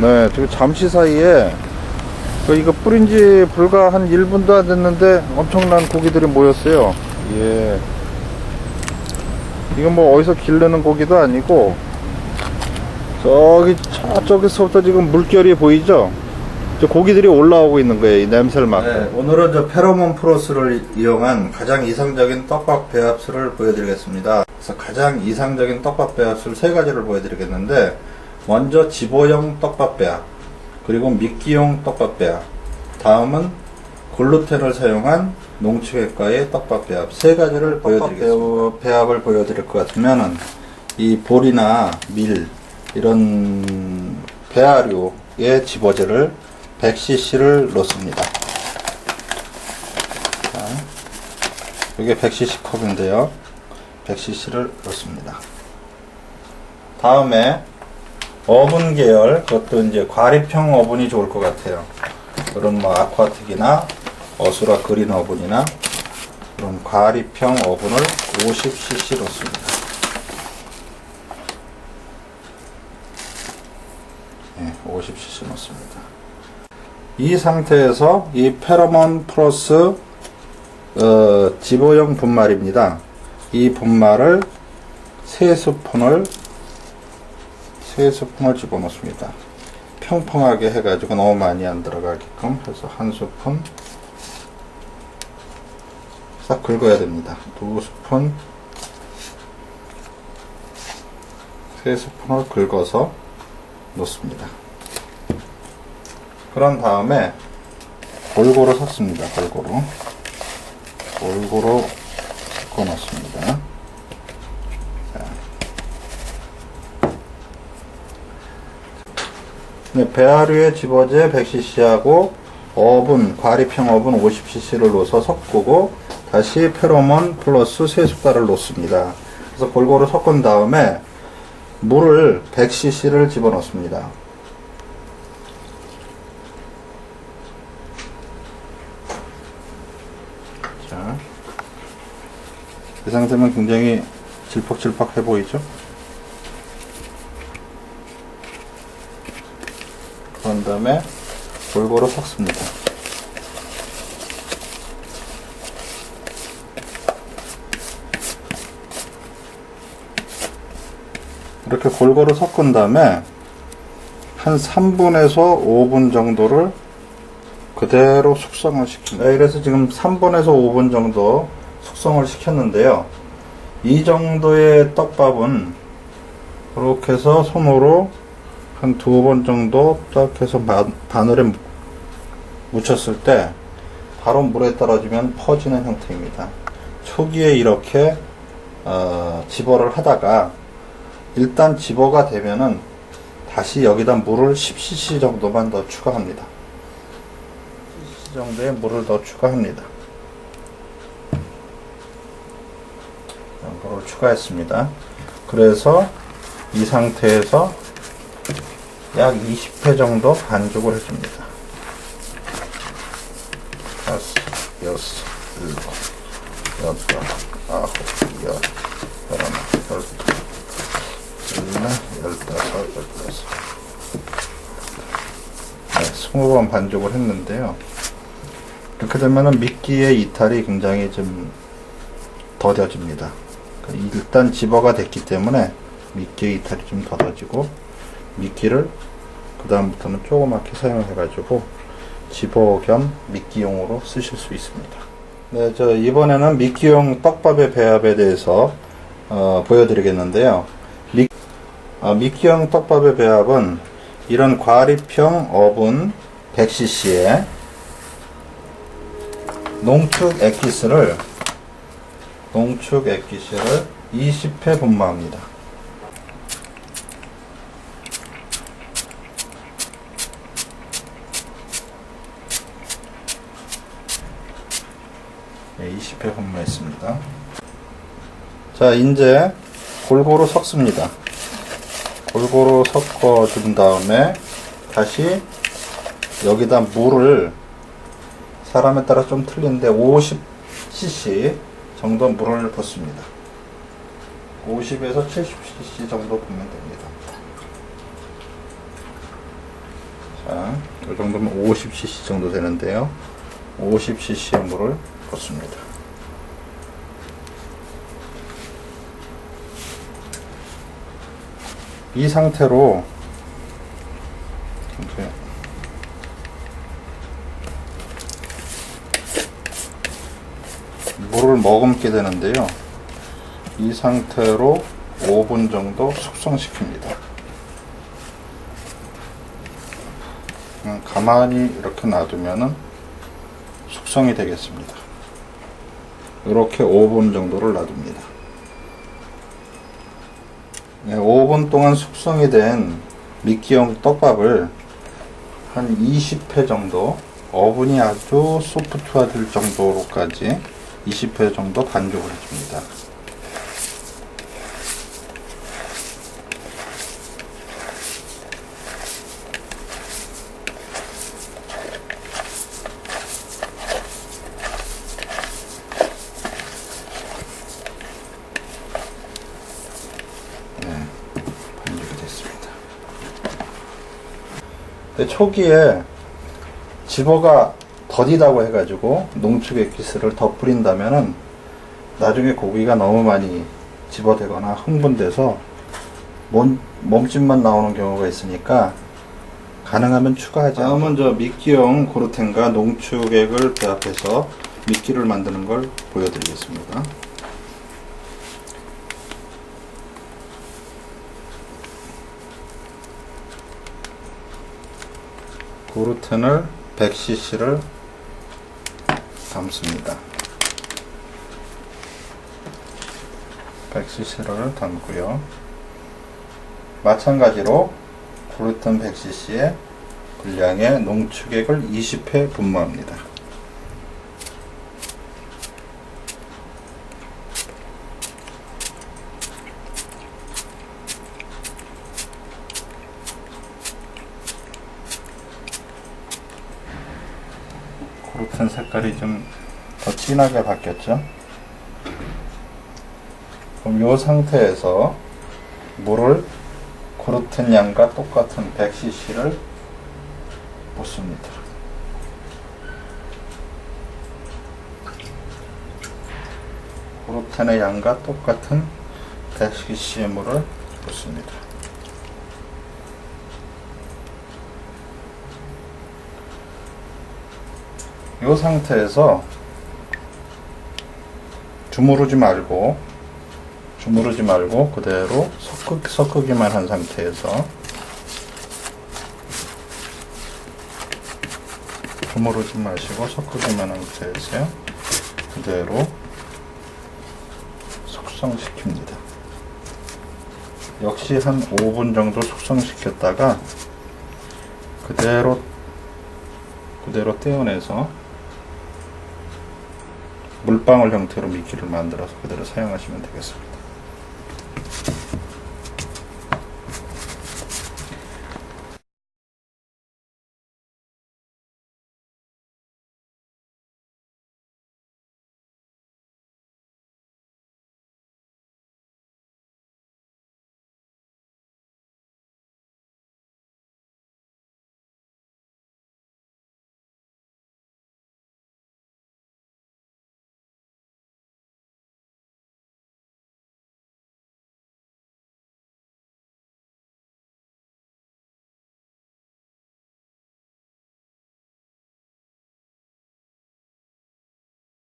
네, 지금 잠시 사이에 그 이거 뿌린 지 불과 한 1분도 안 됐는데 엄청난 고기들이 모였어요. 예. 이건 뭐 어디서 기르는 고기도 아니고 저기 저쪽에서부터 지금 물결이 보이죠? 저 고기들이 올라오고 있는 거예요. 이 냄새를 맡고. 네, 오늘은 저 페로몬 프로스를 이용한 가장 이상적인 떡밥 배합술을 보여드리겠습니다. 그래서 가장 이상적인 떡밥 배합술 세 가지를 보여드리겠는데 먼저 지보형 떡밥 배합, 그리고 미끼용 떡밥 배합, 다음은 글루텐을 사용한 농축액과의 떡밥 배합 세 가지를 보여드리겠습니다. 배합을 보여드릴 것 같으면은 이 볼이나 밀 이런 배아류의 집어제를 100cc를 넣습니다. 자, 이게 100cc 컵인데요. 100cc를 넣습니다. 다음에 어분 계열, 그것도 이제 과립형 어분이 좋을 것 같아요. 그런 뭐 아쿠아틱이나 어수라 그린 어분이나 그런 과립형 어분을 50cc 넣습니다. 네, 50cc 넣습니다. 이 상태에서 이 페로몬 플러스 어, 지보형 분말입니다. 이 분말을 세 스푼을 세 스푼을 집어넣습니다. 평평하게 해가지고 너무 많이 안 들어가게끔 해서 한 스푼 싹 긁어야 됩니다. 두 스푼 세 스푼을 긁어서 넣습니다. 그런 다음에 골고루 섞습니다. 골고루 골고루 섞어 넣습니다. 배아류에 집어제 100cc하고 어분, 과립형 어분 50cc를 넣어서 섞고 다시 페로몬 플러스 3숟갈을 넣습니다. 그래서 골고루 섞은 다음에 물을 100cc를 집어넣습니다. 자, 이 상태면 굉장히 질퍽질퍽해 보이죠? 그런 다음에 골고루 섞습니다. 이렇게 골고루 섞은 다음에 한 3분에서 5분 정도를 그대로 숙성을 시킵니다. 네, 그래서 지금 3분에서 5분 정도 숙성을 시켰는데요. 이 정도의 떡밥은 이렇게 해서 손으로 한 두 번 정도 딱 해서 바, 바늘에 무- 묻혔을 때 바로 물에 떨어지면 퍼지는 형태입니다. 초기에 이렇게 어, 집어를 하다가 일단 집어가 되면은 다시 여기다 물을 10cc 정도만 더 추가합니다. 10cc 정도의 물을 더 추가합니다. 물을 추가했습니다. 그래서 이 상태에서 약 20회 정도 반죽을 해줍니다. 다섯, 여섯, 일곱, 여덟, 아홉, 열, 열하나, 열둘, 열네, 열다섯, 열여섯. 네, 스무 번 반죽을 했는데요. 이렇게 되면은 미끼의 이탈이 굉장히 좀 더뎌집니다. 그러니까 일단 집어가 됐기 때문에 미끼의 이탈이 좀 더뎌지고 미끼를 그 다음부터는 조그맣게 사용해가지고 집어 겸 미끼용으로 쓰실 수 있습니다. 네, 저 이번에는 미끼용 떡밥의 배합에 대해서 어, 보여드리겠는데요. 미, 어, 미끼용 떡밥의 배합은 이런 과립형 어분 100cc에 농축 액기스를 농축 액기스를 20회 분마합니다. 네, 20회 분무했습니다. 자, 이제 골고루 섞습니다. 골고루 섞어 준 다음에 다시 여기다 물을 사람에 따라 좀 틀린데 50cc 정도 물을 붓습니다. 50에서 70cc 정도 붓면 됩니다. 자, 이 정도면 50cc 정도 되는데요. 50cc의 물을 붓습니다. 이 상태로 물을 머금게 되는데요. 이 상태로 5분 정도 숙성시킵니다. 가만히 이렇게 놔두면은 숙성이 되겠습니다. 이렇게 5분 정도를 놔둡니다. 네, 5분 동안 숙성이 된 미끼용 떡밥을 한 20회 정도 어분이 아주 소프트화 될 정도로까지 20회 정도 반죽을 해줍니다. 반죽이 됐습니다. 근데 초기에 집어가 더디다고 해가지고 농축 엑기스를 더 뿌린다면은 나중에 고기가 너무 많이 집어되거나 흥분돼서 몸, 몸집만 나오는 경우가 있으니까 가능하면 추가하지 다음은 저 미끼용 고르텐과 농축액을 배합해서 미끼를 만드는 걸 보여드리겠습니다. 고르텐을 100cc를 담습니다. 100cc를 담고요. 마찬가지로 고르텐 100cc에 분량의 농축액을 20회 분무합니다. 고르텐 색깔이 좀 더 진하게 바뀌었죠. 그럼 이 상태에서 물을 고르텐 양과 똑같은 100cc를 붓습니다. 고르텐의 양과 똑같은 100cc의 물을 붓습니다. 이 상태에서 주무르지 말고 주무르지 말고 그대로 섞으, 섞으기만 한 상태에서 주무르지 마시고 섞으기만 한 상태에서 그대로 숙성시킵니다. 역시 한 5분 정도 숙성시켰다가 그대로 그대로 떼어내서 물방울 형태로 미끼를 만들어서 그대로 사용하시면 되겠습니다.